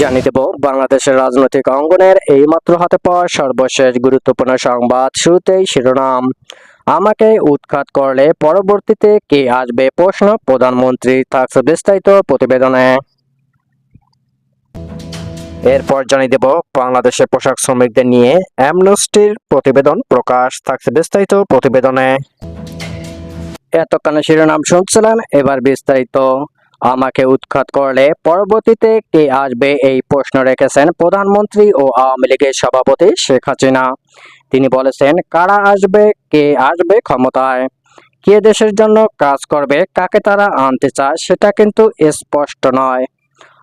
জানিয়ে দেব, বাংলাদেশের রাজনৈতিক অঙ্গনের এই মাত্র হাতে পাওয়া সর্বশেষ গুরুত্বপূর্ণ সংবাদ শুরুতেই শিরোনাম। আমাকে উৎখাত করলে পরবর্তীতে কে আসবে প্রশ্ন প্রধানমন্ত্রী থাকছে বিস্তারিত প্রতিবেদনে। এরপর জানিয়ে দেব, বাংলাদেশের পোশাক শ্রমিকদের নিয়ে অ্যামনেস্টির প্রতিবেদন প্রকাশ থাকছে বিস্তারিত প্রতিবেদনে। এতক্ষণে শিরোনাম শুনছিলেন, এবার বিস্তারিত। আমাকে উৎখাত করলে পরবর্তীতে কে আসবে এই প্রশ্ন রেখেছেন প্রধানমন্ত্রী ও আওয়ামী লীগের সভাপতি শেখ হাসিনা। তিনি বলেছেন, কারা আসবে, কে আসবে ক্ষমতায়? কে দেশের জন্য কাজ করবে, কাকে তারা আনতে চায়, সেটা কিন্তু স্পষ্ট নয়।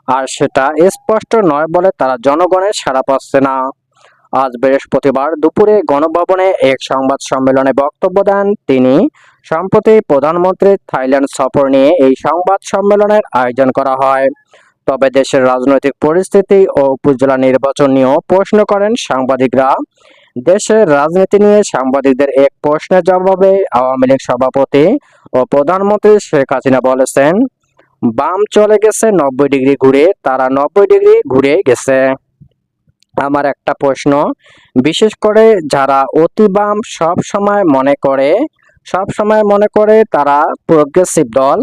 আর সেটা স্পষ্ট নয় বলে তারা জনগণের সাড়া পাচ্ছে না। আজ বৃহস্পতিবার দুপুরে গণভবনে এক সংবাদ সম্মেলনে বক্তব্য দেন তিনি। সম্প্রতি প্রধানমন্ত্রীর থাইল্যান্ড সফর নিয়ে এই সংবাদ সম্মেলনের আয়োজন করা হয়। তবে দেশের রাজনৈতিক পরিস্থিতি ও উপজেলা নির্বাচন নিয়েও প্রশ্ন করেন সাংবাদিকরা। দেশের রাজনীতি নিয়ে সাংবাদিকদের এক প্রশ্নের জবাবে আওয়ামী লীগ সভাপতি ও প্রধানমন্ত্রী শেখ হাসিনা বলেছেন, বাম চলে গেছে নব্বই ডিগ্রি ঘুরে, তারা নব্বই ডিগ্রি ঘুরে গেছে। আমার একটা প্রশ্ন। বিশেষ করে যারা অতি বাম সব সময় মনে করে, সব সময় মনে করে তারা প্রোগ্রেসিভ দল,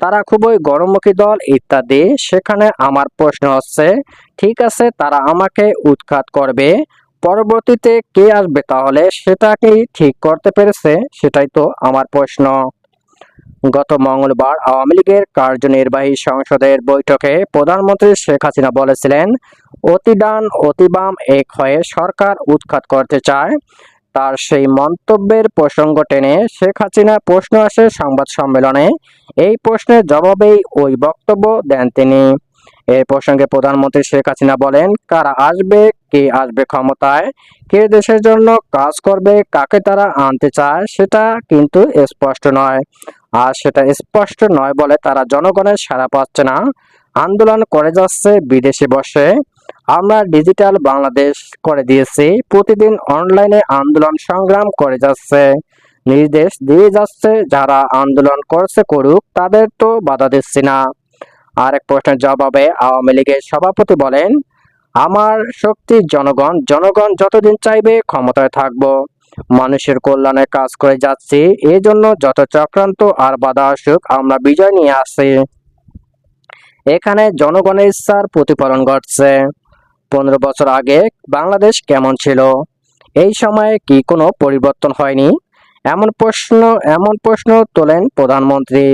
তারা খুবই গণমুখী দল ইত্যাদি। সেখানে আমার প্রশ্ন হচ্ছে, ঠিক আছে, তারা আমাকে উৎখাত করবে, পরবর্তীতে কে আসবে তাহলে? সেটা কি ঠিক করতে পেরেছে? সেটাই তো আমার প্রশ্ন। গত মঙ্গলবার আওয়ামী লীগের কার্যনির্বাহী সংসদের বৈঠকে প্রধানমন্ত্রী শেখ হাসিনা বলেছিলেন, অতি ডান, অতি বাম, এক হয়ে সরকার উৎখাত করতে চায়। তার সেই মন্তব্যের প্রসঙ্গ টেনে শেখ হাসিনা প্রশ্ন আসে সংবাদ সম্মেলনে। এই প্রশ্নের জবাবেই ওই বক্তব্য দেন তিনি। এই প্রসঙ্গে প্রধানমন্ত্রী শেখ হাসিনা বলেন, কারা আসবে, কে আসবে ক্ষমতায়, কে দেশের জন্য কাজ করবে, কাকে তারা আনতে চায়, সেটা কিন্তু স্পষ্ট নয়। আর সেটা স্পষ্ট নয় বলে তারা জনগণের সাড়া পাচ্ছে না। আন্দোলন করে যাচ্ছে বিদেশে বসে। আমরা ডিজিটাল বাংলাদেশ করে দিয়েছি। প্রতিদিন অনলাইনে আন্দোলন সংগ্রাম করে যাচ্ছে। নির্দেশ দিয়ে যাচ্ছে, যারা আন্দোলন করছে করুক, তাদের তো বাধা দিচ্ছি না। আরেক প্রশ্নের জবাবে আওয়ামী লীগের সভাপতি বলেন, আমার শক্তি জনগণ জনগণ যতদিন চাইবে ক্ষমতায় থাকব। মানুষের কল্যাণে কাজ করে যাচ্ছি। এই জন্য যত চক্রান্ত আর বাধা আসুক, আমরা বিজয় নিয়ে আসছি। এখানে জনগণের ইচ্ছার প্রতিফলন ঘটছে। পনেরো বছর আগে বাংলাদেশ কেমন ছিল? এই সময়ে কি কোনো পরিবর্তন হয়নি? এমন প্রশ্ন এমন প্রশ্ন তোলেন প্রধানমন্ত্রী।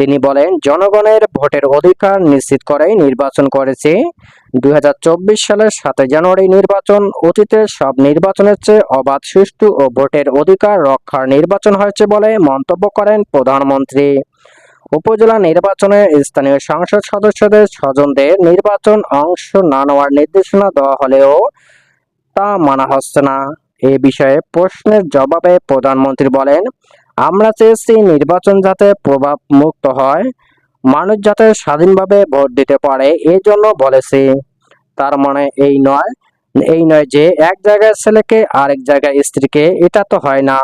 তিনি বলেন, জনগণের ভোটের অধিকার নিশ্চিত করেই নির্বাচন করেছে। দুই সালের সাতই জানুয়ারি নির্বাচন অতীতের সব নির্বাচনের চেয়ে অবাধ, সুষ্ঠু ও ভোটের অধিকার রক্ষার নির্বাচন হয়েছে বলে মন্তব্য করেন প্রধানমন্ত্রী। উপজেলা নির্বাচনে স্থানীয় সংসদ সদস্যদের স্বজনদের নির্বাচন অংশ না নেওয়ার নির্দেশনা দেওয়া হলেও তা মানা হচ্ছে না। এ বিষয়ে প্রশ্নের জবাবে প্রধানমন্ত্রী বলেন আমরা চেয়েছি নির্বাচন যাতে প্রভাব মুক্ত হয়, মানুষ যাতে স্বাধীনভাবে ভোট দিতে পারে, এই জন্য বলেছি। তার মানে এই নয় এই নয় যে এক জায়গায় ছেলেকে আরেক জায়গায় স্ত্রীকে, এটা তো হয় না।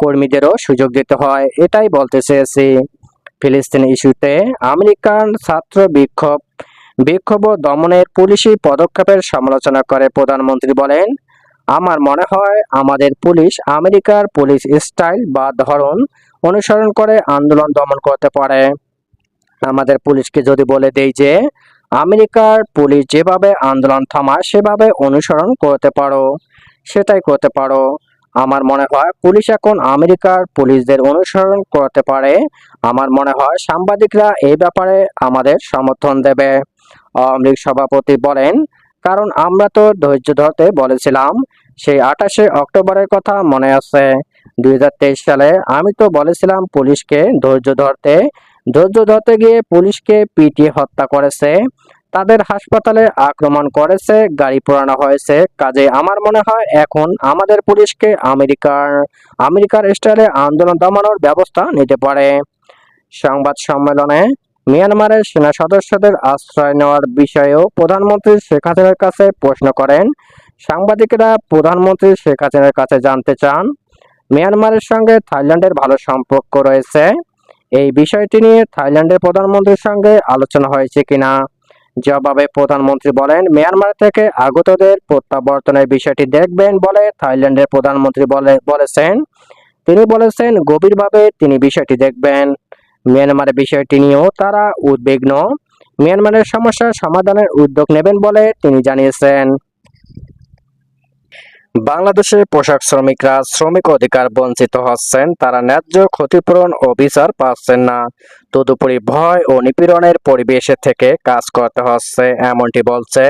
কর্মীদেরও সুযোগ দিতে হয়, এটাই বলতে চেয়েছি। ফিলিস্তিন ইস্যুতে আমেরিকান ছাত্র বিক্ষোভ বিক্ষোভ দমনের পুলিশি পদক্ষেপের সমালোচনা করে প্রধানমন্ত্রী বলেন আমার মনে হয় আমাদের পুলিশ আমেরিকার পুলিশ স্টাইল বা ধরন অনুসরণ করে আন্দোলন দমন করতে পারে। আমাদের পুলিশকে যদি বলে দেই যে, আমেরিকার পুলিশ যেভাবে আন্দোলন থামায়, সেভাবে অনুসরণ করতে পারো। সেটাই করতে পারো। আমার মনে হয় পুলিশ এখন আমেরিকার পুলিশদের অনুসরণ করতে পারে। আমার মনে হয় সাংবাদিকরা এই ব্যাপারে আমাদের সমর্থন দেবে। আওয়ামী লীগ সভাপতি বলেন, কারণ আমরা তো ধৈর্য ধরতে বলেছিলাম সেই আঠাশে অক্টোবরের কথা মনে আছে। দুই হাজার তেইশ সালে আমি তো বলেছিলাম পুলিশকে ধৈর্য ধরতে। ধৈর্য ধরতে গিয়ে পুলিশকে পিটিয়ে হত্যা করেছে। তাদের হাসপাতালে আক্রমণ করেছে, গাড়ি পোড়ানো হয়েছে। কাজে আমার মনে হয় এখন আমাদের পুলিশকে আমেরিকার আমেরিকার স্টাইলে আন্দোলন দমানোর ব্যবস্থা নিতে পারে। সংবাদ সম্মেলনে মিয়ানমারের সেনা সদস্যদের আশ্রয় নেওয়ার বিষয়েও প্রধানমন্ত্রী শেখ হাসিনার কাছে প্রশ্ন করেন। সাংবাদিকেরা প্রধানমন্ত্রী শেখ হাসিনার কাছে জানতে চান, মিয়ানমারের সঙ্গে থাইল্যান্ডের ভালো সম্পর্ক রয়েছে। এই বিষয়টি নিয়ে থাইল্যান্ডের প্রধানমন্ত্রীর সঙ্গে আলোচনা হয়েছে কিনা? জবাবে প্রধানমন্ত্রী বলেন, মিয়ানমার থেকে আগতদের প্রত্যাবর্তনের বিষয়টি দেখবেন বলে থাইল্যান্ডের প্রধানমন্ত্রী বলে, বলেছেন। তিনি বলেছেন, গভীরভাবে তিনি বিষয়টি দেখবেন। মিয়ানমারের বিষয়টি নিয়েও তারা উদ্বিগ্ন। মিয়ানমারের সমস্যার সমাধানের উদ্যোগ নেবেন বলে তিনি জানিয়েছেন। বাংলাদেশে পোশাক শ্রমিকরা শ্রমিক অধিকার বঞ্চিত হচ্ছেন, তারা ন্যায্য ক্ষতিপূরণ ও বিচার পাচ্ছেন না। তদুপরি ভয় ও নিপীড়নের পরিবেশে থেকে কাজ করতে হচ্ছে, এমনটি বলছে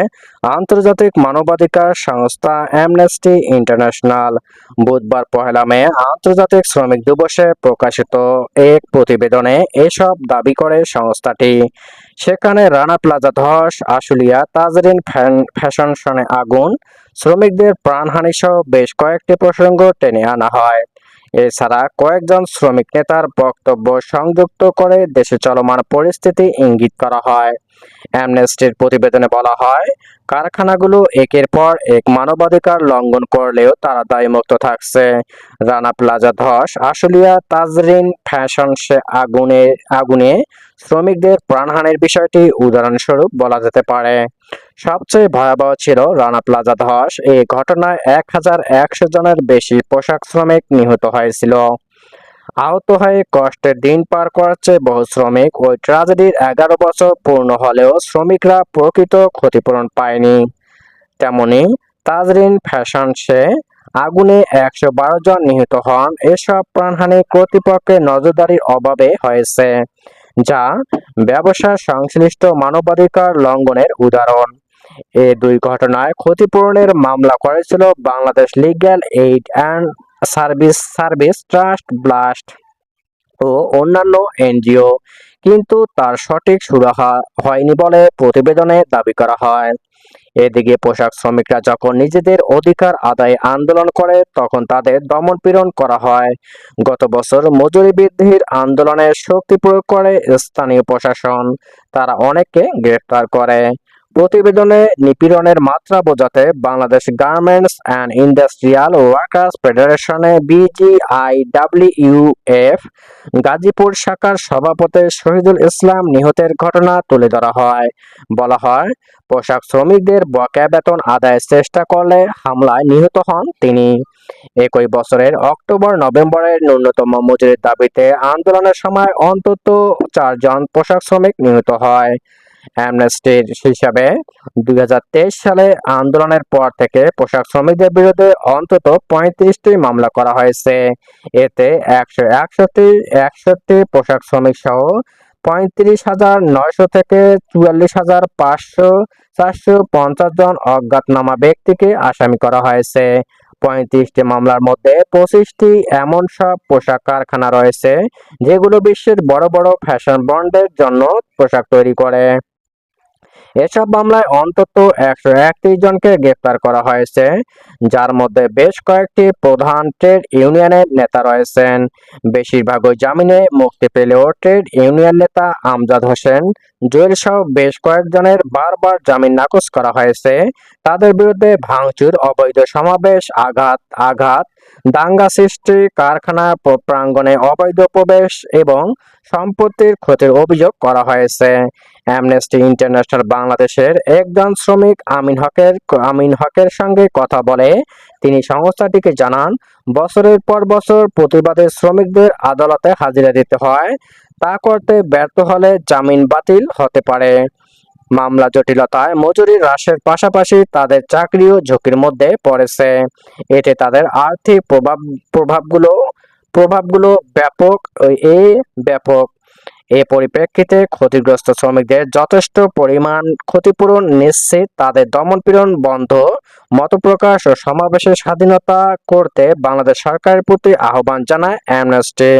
আন্তর্জাতিক মানবাধিকার সংস্থা অ্যামনেস্টি ইন্টারন্যাশনাল বুধবার পহেলা মে আন্তর্জাতিক শ্রমিক দিবসে প্রকাশিত এক প্রতিবেদনে এসব দাবি করে সংস্থাটি। সেখানে রানা প্লাজা ধস, আশুলিয়া, তাজরিন ফ্যাশন শনে আগুন শ্রমিকদের প্রাণহানি সহ বেশ কয়েকটি প্রসঙ্গ টেনে আনা হয়। এছাড়া কয়েকজন শ্রমিক নেতার বক্তব্য সংযুক্ত করে দেশে চলমান পরিস্থিতি ইঙ্গিত করা হয়। অ্যামনেস্টির প্রতিবেদনে বলা হয়, কারখানাগুলো একের পর এক মানবাধিকার লঙ্ঘন করলেও তারা দায়মুক্ত থাকছে। রানা প্লাজা ধস, আশুলিয়া তাজরিন ফ্যাশন সে আগুনে আগুনে শ্রমিকদের প্রাণহানির বিষয়টি উদাহরণস্বরূপ বলা যেতে পারে। সবচেয়ে ভয়াবহ ছিল রানা প্লাজা ধস। এই ঘটনায় এক হাজার একশো জনের বেশি পোশাক শ্রমিক নিহত হয়েছিল। আহত হয়ে কষ্টের দিন পার করাচ্ছে বহু শ্রমিক ওই ট্রাজেডির এগারো বছর পূর্ণ হলেও শ্রমিকরা প্রকৃত ক্ষতিপূরণ পায়নি। তেমনি তাজরিন ফ্যাশনসে আগুনে একশো বারো জন নিহত হন। এসব প্রাণহানি কর্তৃপক্ষের নজরদারির অভাবে হয়েছে, যা ব্যবসা সংশ্লিষ্ট মানবাধিকার লঙ্ঘনের উদাহরণ। এ দুই ঘটনায় ক্ষতিপূরণের মামলা করেছিল Bangladesh legal aid and service service trust, BLAST ও অন্যান্য এনজিও। কিন্তু তার সঠিক সুরাহা হয়নি বলে প্রতিবেদনে দাবি করা হয়। এদিকে পোশাক শ্রমিকরা যখন নিজেদের অধিকার আদায়ে আন্দোলন করে, তখন তাদের দমনপীড়ন করা হয়। গত বছর মজুরি বৃদ্ধির আন্দোলনে শক্তি প্রয়োগ করে স্থানীয় প্রশাসন। তারা অনেককে গ্রেফতার করে। প্রতিবেদনে নিপীড়নের মাত্রা বোঝাতে Bangladesh garments and industrial workers ফেডারেশনে BGIWF Gazipur শাখার সভাপতি শহীদুল ইসলাম নিহতের ঘটনা তুলে ধরা হয়। বলা হয়, পোশাক শ্রমিকদের বকেয়া বেতন আদায়ের চেষ্টা করলে হামলায় নিহত হন তিনি। একই বছরের অক্টোবর নভেম্বরের ন্যূনতম মজুরির দাবিতে আন্দোলনের সময় অন্তত চারজন পোশাক শ্রমিক নিহত হয়। অ্যামনেস্টির হিসাবে দুই হাজার তেইশ সালে আন্দোলনের পর থেকে পোশাক শ্রমিকদের বিরুদ্ধে অন্তত পঁয়ত্রিশটি মামলা করা হয়েছে। এতে একশো একষট্টি একষট্টি পোশাক শ্রমিক সহ পঁয়ত্রিশ হাজার নয়শো থেকে চুয়াল্লিশ হাজার পাঁচশো, চারশো পঞ্চাশ জন অজ্ঞাতনামা ব্যক্তিকে আসামি করা হয়েছে। পঁয়ত্রিশটি মামলার মধ্যে পঁচিশটি এমন সব পোশাক কারখানা রয়েছে যেগুলো বিশ্বের বড় বড় ফ্যাশন ব্র্যান্ডের জন্য পোশাক তৈরি করে। এসব মামলায় অন্তত একশো একত্রিশ জনকে গ্রেপ্তার করা হয়েছে, যার মধ্যে বেশ কয়েকটি প্রধান ট্রেড ইউনিয়নের নেতা রয়েছেন। বেশিরভাগই জামিনে মুক্তি পেলেও ট্রেড ইউনিয়ন নেতা আমজাদ হোসেন, জুয়েল সহ বেশ কয়েকজনের বারবার জামিন নাকচ করা হয়েছে। তাদের বিরুদ্ধে ভাঙচুর, অবৈধ সমাবেশ, আঘাত আঘাত, দাঙ্গা সৃষ্টি, কারখানা প্রাঙ্গণে অবৈধ প্রবেশ এবং সম্পত্তির ক্ষতির অভিযোগ করা হয়েছে। অ্যামনেস্টি ইন্টারন্যাশনাল বাংলাদেশের একজন শ্রমিক আমিন হকের আমিন হকের সঙ্গে কথা বলে তিনি সংস্থাটিকে জানান, বছরের পর বছর প্রতিবাদে শ্রমিকদের আদালতে হাজিরা দিতে হয়, তা করতে ব্যর্থ হলে জামিন বাতিল হতে পারে। মামলা জটিলতায় মজুরি হ্রাসের পাশাপাশি তাদের চাকরিও ঝুঁকির মধ্যে পড়েছে। এতে তাদের আর্থিক প্রভাব প্রভাবগুলো প্রভাবগুলো ব্যাপক এ ব্যাপক। এ পরিপ্রেক্ষিতে ক্ষতিগ্রস্ত শ্রমিকদের যথেষ্ট পরিমাণ ক্ষতিপূরণ নিশ্চিত। তাদের দমনপীড়ন বন্ধ। মতপ্রকাশ ও সমাবেশের স্বাধীনতা করতে বাংলাদেশ সরকারের প্রতি আহ্বান জানায় অ্যামনেস্টি